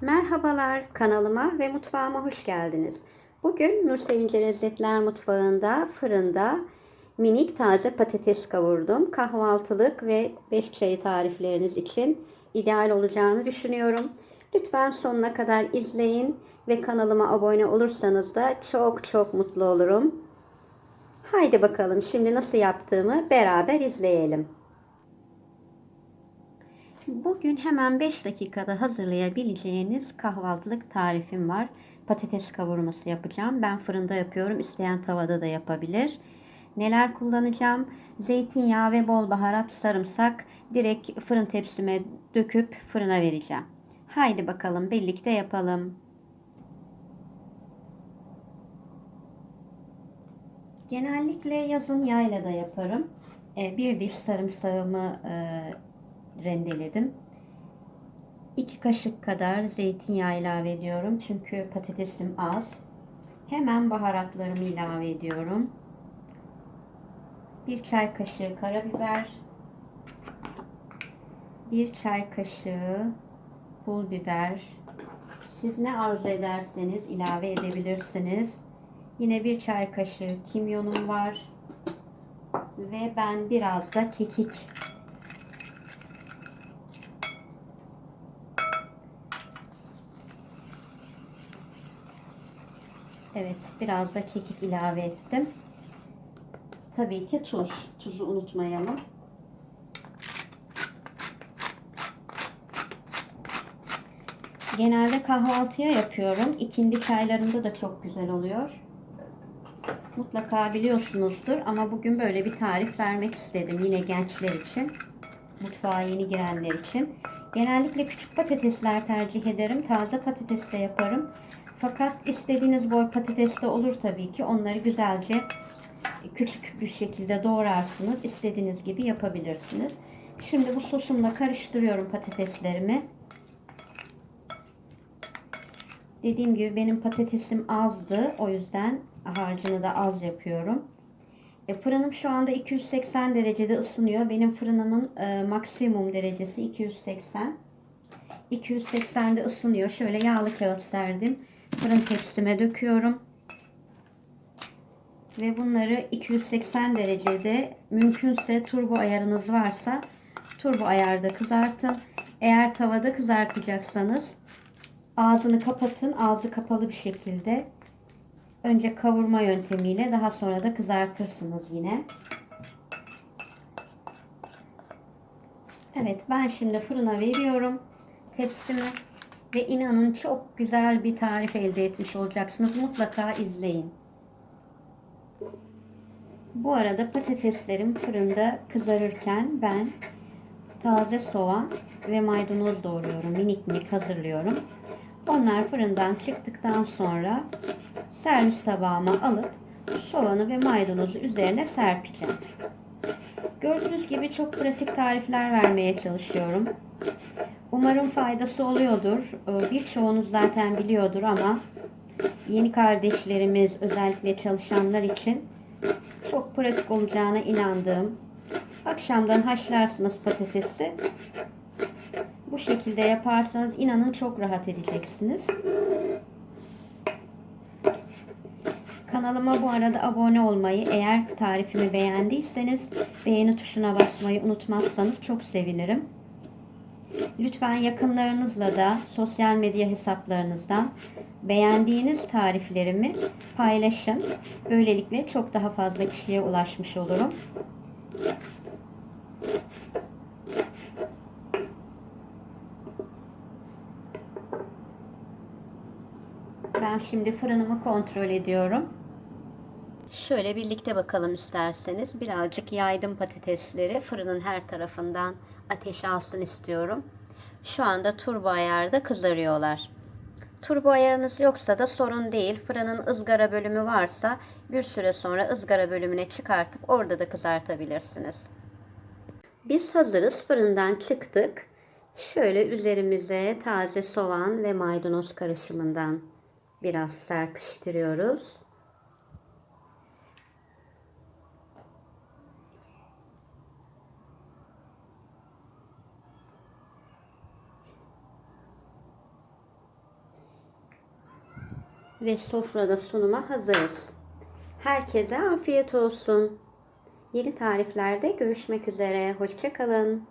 Merhabalar kanalıma ve mutfağıma hoş geldiniz. Bugün Nur Sevince Lezzetler Mutfağı'nda fırında minik taze patates kavurdum. Kahvaltılık ve 5 çayı tarifleriniz için ideal olacağını düşünüyorum. Lütfen sonuna kadar izleyin ve kanalıma abone olursanız da çok çok mutlu olurum. Haydi bakalım şimdi nasıl yaptığımı beraber izleyelim. Bugün hemen 5 dakikada hazırlayabileceğiniz kahvaltılık tarifim var. Patates kavurması yapacağım. Ben fırında yapıyorum. İsteyen tavada da yapabilir. Neler kullanacağım? Zeytinyağı ve bol baharat, sarımsak direkt fırın tepsime döküp fırına vereceğim. Haydi bakalım birlikte yapalım. Genellikle yazın yaylada yaparım. E, Bir diş sarımsağımı e, rendeledim. 2 kaşık kadar zeytinyağı ilave ediyorum. Çünkü patatesim az. Hemen baharatlarımı ilave ediyorum. 1 çay kaşığı karabiber. 1 çay kaşığı pul biber. Siz ne arzu ederseniz ilave edebilirsiniz. Yine bir çay kaşığı kimyonum var. Ve ben biraz da kekik Evet, biraz da kekik ilave ettim. Tabii ki tuz. Tuzu unutmayalım. Genelde kahvaltıya yapıyorum. İkindi çaylarında da çok güzel oluyor. Mutlaka biliyorsunuzdur ama bugün böyle bir tarif vermek istedim. Yine gençler için. Mutfağa yeni girenler için. Genellikle küçük patatesler tercih ederim. Taze patatesle yaparım. Fakat istediğiniz boy patates de olur tabii ki. Onları güzelce küçük bir şekilde doğrarsınız. İstediğiniz gibi yapabilirsiniz. Şimdi bu sosumla karıştırıyorum patateslerimi. Dediğim gibi benim patatesim azdı. O yüzden harcını da az yapıyorum. E, fırınım şu anda 280 derecede ısınıyor. Benim fırınımın e, maksimum derecesi 280. 280'de ısınıyor. Şöyle yağlı kağıt serdim. Fırın tepsime döküyorum. Ve bunları 280 derecede mümkünse turbo ayarınız varsa turbo ayarda kızartın. Eğer tavada kızartacaksanız ağzını kapatın. Ağzı kapalı bir şekilde. Önce kavurma yöntemiyle daha sonra da kızartırsınız yine. Evet ben şimdi fırına veriyorum tepsimi. Ve inanın çok güzel bir tarif elde etmiş olacaksınız. Mutlaka izleyin. Bu arada patateslerim fırında kızarırken ben taze soğan ve maydanoz doğruyorum. Minik minik hazırlıyorum. Onlar fırından çıktıktan sonra servis tabağıma alıp soğanı ve maydanozu üzerine serpeceğim. Gördüğünüz gibi çok pratik tarifler vermeye çalışıyorum. Umarım faydası oluyordur. Ee, birçoğunuz zaten biliyordur ama yeni kardeşlerimiz özellikle çalışanlar için çok pratik olacağına inandığım. Akşamdan haşlarsınız patatesi. Bu şekilde yaparsanız inanın çok rahat edeceksiniz. Kanalıma bu arada abone olmayı, eğer tarifimi beğendiyseniz beğeni tuşuna basmayı unutmazsanız çok sevinirim. Lütfen yakınlarınızla da sosyal medya hesaplarınızdan beğendiğiniz tariflerimi paylaşın. Böylelikle çok daha fazla kişiye ulaşmış olurum. Ben şimdi fırınımı kontrol ediyorum. Şöyle birlikte bakalım isterseniz. Birazcık yaydım patatesleri. Fırının her tarafından ateş alsın istiyorum. Şu anda turbo ayarda kızarıyorlar. Turbo ayarınız yoksa da sorun değil. Fırının ızgara bölümü varsa bir süre sonra ızgara bölümüne çıkartıp orada da kızartabilirsiniz. Biz hazırız. Fırından çıktık. Şöyle üzerimize taze soğan ve maydanoz karışımından biraz serpiştiriyoruz. Ve sofrada sunuma hazırız. Herkese afiyet olsun. Yeni tariflerde görüşmek üzere. Hoşçakalın.